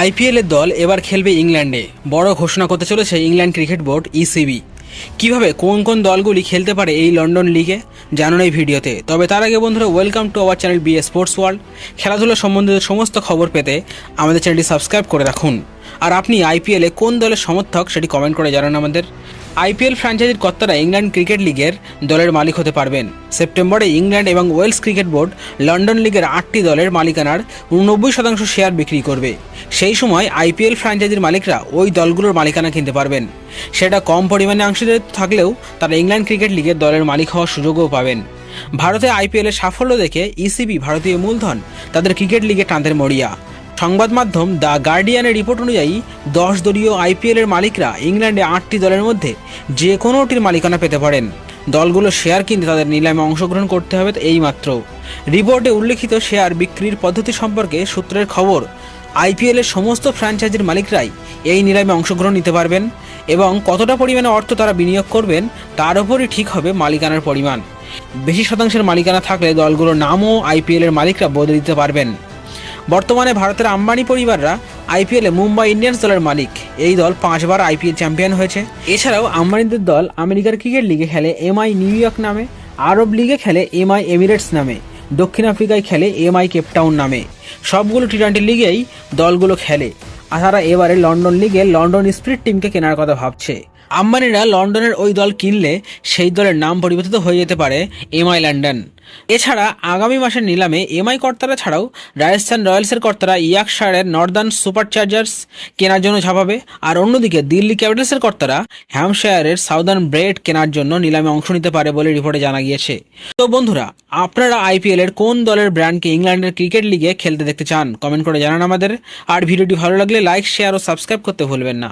আইপিএলের দল এবার খেলবে ইংল্যান্ডে। বড় ঘোষণা করতে চলেছে ইংল্যান্ড ক্রিকেট বোর্ড, ইসিবি। কীভাবে, কোন কোন দলগুলি খেলতে পারে এই লন্ডন লিগে, জানুন এই ভিডিওতে। তবে তার আগে বন্ধুরা welcome to our channel B A sports world খেলাধুলা সম্বন্ধিত সমস্ত খবর পেতে আমাদের চ্যানেলটি সাবস্ক্রাইব করে রাখুন। আর আপনি আইপিএলে কোন দলের সমর্থক সেটি কমেন্ট করে জানান আমাদের। আইপিএল ফ্র্যাঞ্চাইজির কর্তারা ইংল্যান্ড ক্রিকেট লিগের দলের মালিক হতে পারবেন। সেপ্টেম্বরে ইংল্যান্ড এবং ওয়েলস ক্রিকেট বোর্ড লন্ডন লিগের আটটি দলের মালিকানার উননব্বই শতাংশ শেয়ার বিক্রি করবে। সেই সময় আইপিএল ফ্র্যাঞ্চাইজির মালিকরা ওই দলগুলোর মালিকানা কিনতে পারবেন। সেটা কম পরিমাণে অংশীদার থাকলেও তারা ইংল্যান্ড ক্রিকেট লিগের দলের মালিক হওয়ার সুযোগও পাবেন। ভারতে আইপিএলের সাফল্য দেখে ইসিবি ভারতীয় মূলধন, তাদের ক্রিকেট লিগে টানতে মরিয়া। সংবাদ মাধ্যম দ্য গার্ডিয়ানের রিপোর্ট অনুযায়ী দশ দলীয় আইপিএলের মালিকরা ইংল্যান্ডে আটটি দলের মধ্যে যে কোনোটির মালিকানা পেতে পারেন। দলগুলো শেয়ার কিনতে তাদের নিলামে অংশগ্রহণ করতে হবে এই মাত্র রিপোর্টে উল্লেখিত শেয়ার বিক্রির পদ্ধতি সম্পর্কে সূত্রের খবর, আইপিএলের সমস্ত ফ্র্যাঞ্চাইজির মালিকরাই এই নিলামে অংশগ্রহণ নিতে পারবেন এবং কতটা পরিমাণে অর্থ তারা বিনিয়োগ করবেন তার উপরই ঠিক হবে মালিকানার পরিমাণ। বেশি শতাংশের মালিকানা থাকলে দলগুলোর নামও আইপিএলের মালিকরা বদলে দিতে পারবেন। বর্তমানে ভারতের আম্বানি পরিবাররা আইপিএলে মুম্বাই ইন্ডিয়ান্স দলের মালিক। এই দল পাঁচবার আইপিএল চ্যাম্পিয়ন হয়েছে। এছাড়াও আম্বানিদের দল আমেরিকার ক্রিকেট লিগে খেলে এমআই নিউ ইয়র্ক নামে, আরব লিগে খেলে এমআই এমিরেটস নামে, দক্ষিণ আফ্রিকায় খেলে এমআই কেপটাউন নামে। সবগুলো টি টোয়েন্টি লিগেই দলগুলো খেলে। আর তারা এবারে লন্ডন লিগে লন্ডন স্প্রিট টিমকে কেনার কথা ভাবছে। আম্বানিরা লন্ডনের ওই দল কিনলে সেই দলের নাম পরিবর্তিত হয়ে যেতে পারে এমআই লন্ডন এছাড়া আগামী মাসের নিলামে এমআই কর্তারা ছাড়াও রাজস্থান রয়্যালসের কর্তারা ইয়াকশায়ারের নর্দার্ন সুপার চার্জার্স কেনার জন্য ঝাঁপাবে আর অন্যদিকে দিল্লি ক্যাপিটালসের কর্তারা হ্যামশায়ারের সাউদার্ন ব্রেড কেনার জন্য নিলামে অংশ নিতে পারে বলে রিপোর্টে জানা গিয়েছে। তো বন্ধুরা, আপনারা আইপিএল এর কোন দলের ব্র্যান্ডকে ইংল্যান্ডের ক্রিকেট লিগে খেলতে দেখতে চান? কমেন্ট করে জানান আমাদের। আর ভিডিওটি ভালো লাগলে লাইক, শেয়ার ও সাবস্ক্রাইব করতে ভুলবেন না।